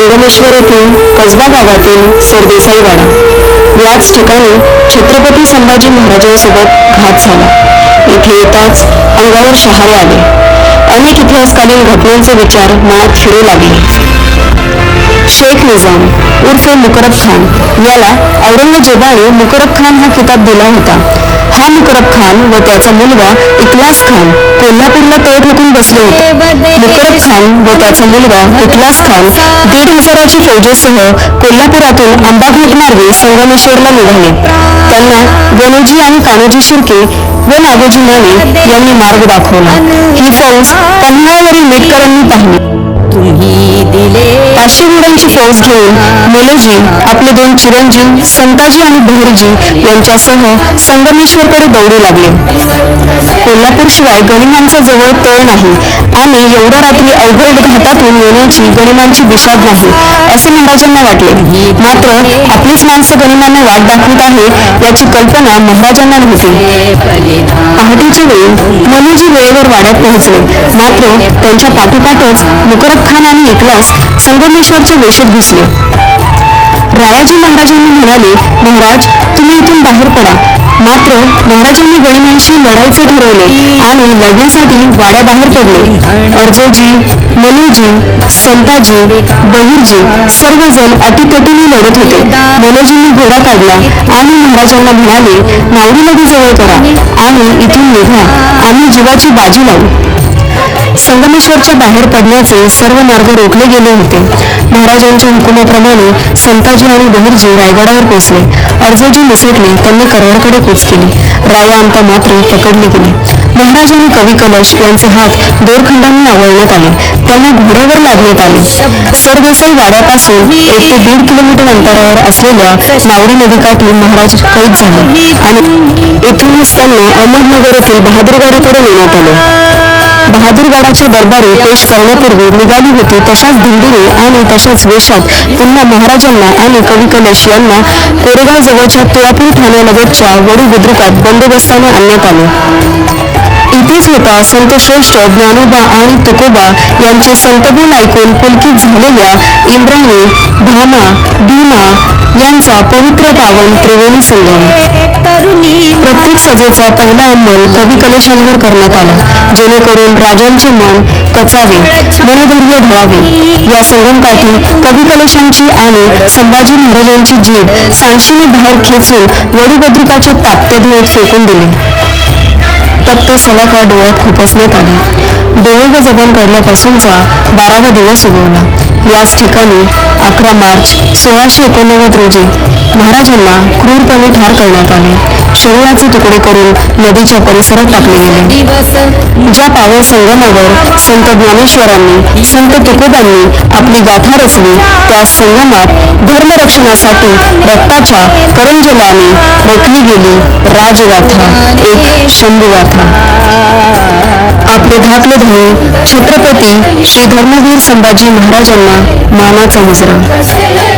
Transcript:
संगमेश्वर येथील कसबा गावातील सरदेसाईवाडा याच ठिकाणी छत्रपती संभाजी महाराजांसोबत घात झाला. इथे येताच अंगावर शहारे आले. अनेक इतिहासकालीन घटनांचे विचार मनात फिरू लागले. शेख निजाम उर्फ मुकरब खान याला औरंगजेबाने मुकरब खान हा किताब दिला होता. हा मुकरब खान व त्याचा मुलगा इकलास खान कोल्हापूरला तळ ठोकून बसले होते. मुकरब खान व त्याचा मुलगा इकलास खान दीड हजाराची फौजेसह कोल्हापुरातून आंबाघाट मार्गे संगमेश्वरला निघाले. त्यांना गणोजी आणि कान्होजी शिर्के व नागोजी माने यांनी मार्ग दाखवला. ही फौज पन्हाळवरील मेटकरांनी पाहिली. पाचशे घोड्यांची फौज घेऊन मोलोजी आपले दोन चिरंजीव संताजी आणि बहिरजी यांच्यासह संगमेश्वरकडे दौडू लागले. कोल्हापूर शिवाय गणिमांचा जवळ तळ नाही. आणि एवढ्या रात्री अवघड घाटातून येण्याची गणिमांची दिशाच नाही असे महाराजांना वाटले. मात्र आपलीच माणसं गणिमांना वाट दाखवत आहे याची कल्पना महाराजांना नव्हती. पहाटेच्या वेळी मनुजी वेळेवर वाड्यात पोहोचले. मात्र त्यांच्या पाठोपाठच मुकरब खान आणि इकलास संगमेश्वरच्या वेशीत घुसले. रायाजी महाराजांनी म्हणाले महाराज तुम्ही इथून बाहेर पडा. मात्र महाराजांनी गणिमांशी लढायचे ठरवले आणि लढण्यासाठी वाड्याबाहेर पडले. अर्जोजी मनोजी संताजी बहिरजी सर्वजण अटीतटीने लढत होते. मनोजींनी घोडा काढला आणि महाराजांना म्हणाले नावडी नदी जवळ करा आणि इथून निघा. आम्ही जीवाची बाजी लावू. संगमेश्वरच्या बाहेर पडण्याचे सर्व मार्ग रोखले गेले होते. महाराजांच्या हुकुमाप्रमाणे संताजी आणि बहिरजी रायगडावर पोहोचले. अर्जजी निसटले त्यांनी कराडकडे कूच केली. राया अंता मात्र पकडले गेले. महाराज आणि कवी कलश यांचे हात दोरखंडांनी आवळण्यात आले. त्यांना घोड्यावर लागण्यात आले सरदेसाई वाड्यापासून एक ते दीड किलोमीटर अंतरावर असलेल्या नावडी नदीकाठी महाराज कैद झाले आणि येथूनच त्यांना अहमदनगर येथील बहादूरगडाकडे नेण्यात आले. बहादूरगडाच्या दरबारी पेश करण्यापूर्वी निघाली होती. तशाच धिंडीने आणि तशाच वेशात पुन्हा महाराजांना आणि कवी कलेश यांना कोरेगाव जवळच्या तुळापूर ठाण्यालगतच्या वडू बुद्रुकात बंदोबस्ताने आणण्यात आले. इथेच होता संत श्रेष्ठ ज्ञानोबा आणि तुकोबा यांचे संतबोल ऐकून पुलकित झालेल्या इंद्राणी भामा भीमा यांचा पवित्र पावन त्रिवेणी संगम. प्रत्येक सजेचा पहिला अंमल कवी कलेशांवर करण्यात आला जेणेकरून राजांचे मन कचावे मनधैर्य ढळावे या संगमकाठी कवी कलेशांची आणि संभाजी महाराजांची जीभ सांशीने बाहेर खेचून वडीबद्रिकाच्या ताप्त्याधुळीत फेकून दिली. तप्त सलाका डोळ्यात खुपसण्यात आली. डोळे व जबन काढल्यापासूनचा बारावा दिवस उगवला. याच ठिकाणी अकरा मार्च सोळाशे एकोणनव्वद रोजी महाराजांना क्रूरपणे ठार करण्यात आले. शरीराचे तुकडे करून नदीच्या परिसरात टाकले गेले. ज्या पावन संगमावर संत ज्ञानेश्वरांनी संत तुकोबांनी आपली गाथा रचली त्या संगमात धर्मरक्षणासाठी रक्ताच्या करंजलाने रचली गेली राजगाथा एक शंभुगाथा. आपले धाकले छत्रपती श्री धर्मवीर संभाजी महाराजांना मानाचा मुजरा.